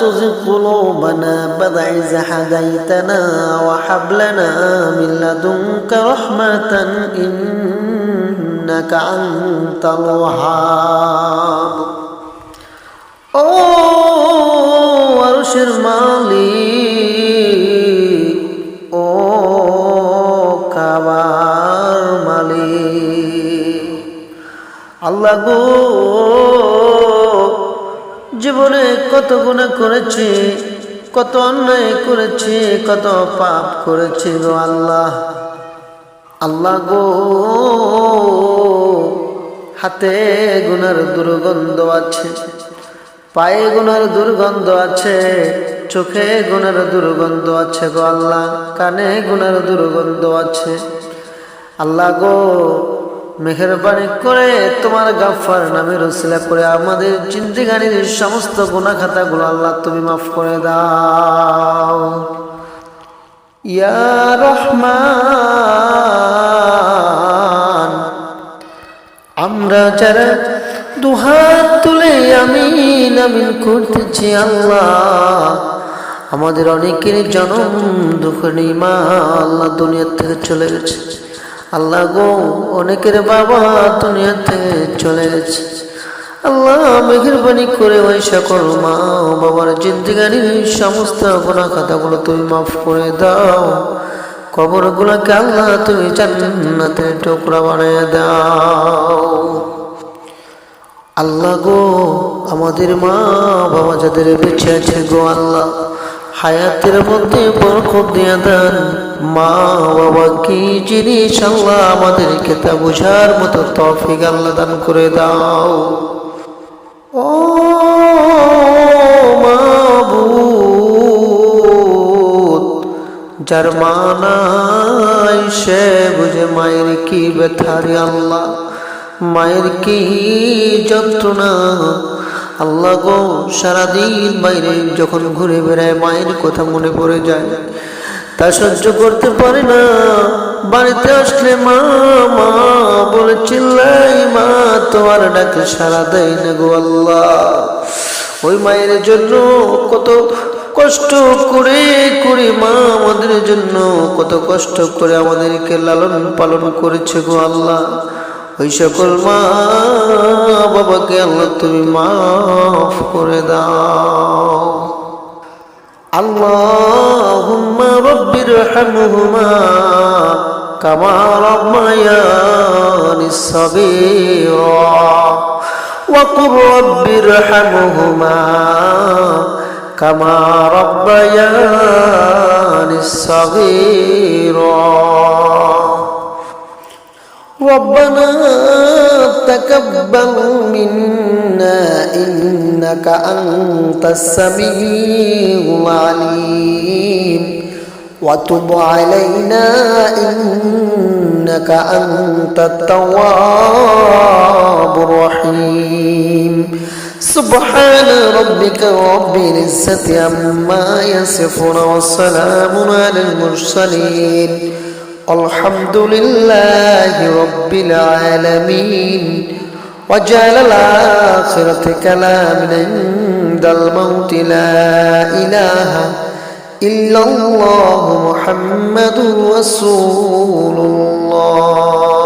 تزغ قلوبنا بعد إذ هديتنا وهب لنا من لدنك رحمة إنك أنت الوهاب ও আরশের মালিক ও কাবার মালিক আল্লাহ গো জীবনে কত গুণা করেছে, কত অন্যায় করেছে, কত পাপ করেছে গো আল্লাহ। আল্লাহ গো, হাতে গুনার দুর্গন্ধ আছে, পায়ে গুনার দুর্গন্ধ আছে, চোখে গুনার দুর্গন্ধ আছে গো আল্লাহ, কানে গুনার দুর্গন্ধ আছে। আল্লাহ গো মেহরবানি করে তোমার গাফার নামে রসিলা করে আমাদের জিন্দিগানির সমস্ত গুণা খাতাগুলো আল্লাহ তুমি মাফ করে দাও। ইয়া রহমান, আমরা যারা দুহাত তুলে আমিন আমিন করতেছি আল্লাহ, আমাদের অনেকের জনম দুঃখ নেই মা, আল্লাহ দুনিয়ার থেকে চলে গেছে। আল্লাহ গো, অনেকের বাবা দুনিয়া থেকে চলে গেছে। আল্লাহ মেহরবানি করে ওই সকল মা বাবার জিন্দিগানির সমস্ত গোনা খাতাগুলো তুমি মাফ করে দাও। কবরগুলোকে আল্লাহ তুমি জান্নাতের টুকরা বানিয়ে দাও। আল্লাহ গো, আমাদের মা বাবা যাদের বেঁচে আছে গো আল্লাহ, হায়াতের মধ্যে বরকত দিয়ে দেন। মা বাবা কি জিনিস আল্লাহ আমাদেরকে তা বোঝার মতো তফিক আল্লাহ দান করে দাও। ও মাবুদ, যার মা সে বুঝে মায়ের কি ব্যথারি আল্লাহ। মায়ের কি যন্ত্রণা? আল্লাহ গো, সারাদিন বাইরে যখন ঘুরে বেড়ায় মায়ের কথা মনে পড়ে যায়। তা সহ্য করতে পারে না। বাড়িতে আসলে মা মা বলে, চিল্লাই মা, তোমার ডাকে সারা দেয় না গো আল্লাহ। ওই মায়ের জন্য কত কষ্ট করে করে মা আমাদের জন্য কত কষ্ট করে আমাদেরকে লালন পালন করেছে গো আল্লাহ। ওই সকল মা বাবাকে আল্লাহ তুমি মাফ করে দাও। اللهم رب ارحمهما كما ربيان الصغيرا وقل رب ارحمهما كما ربيان الصغيرا ربنا تكبل منا إنك أنت السميع العليم. وتب علينا إنك أنت التواب الرحيم. سبحان ربك رب العزة عما يصفون وسلام على المرسلين. الحمد لله رب العالمين. وجعل الآخرة كلام عند الموت لا إله إلا الله محمد رسول الله.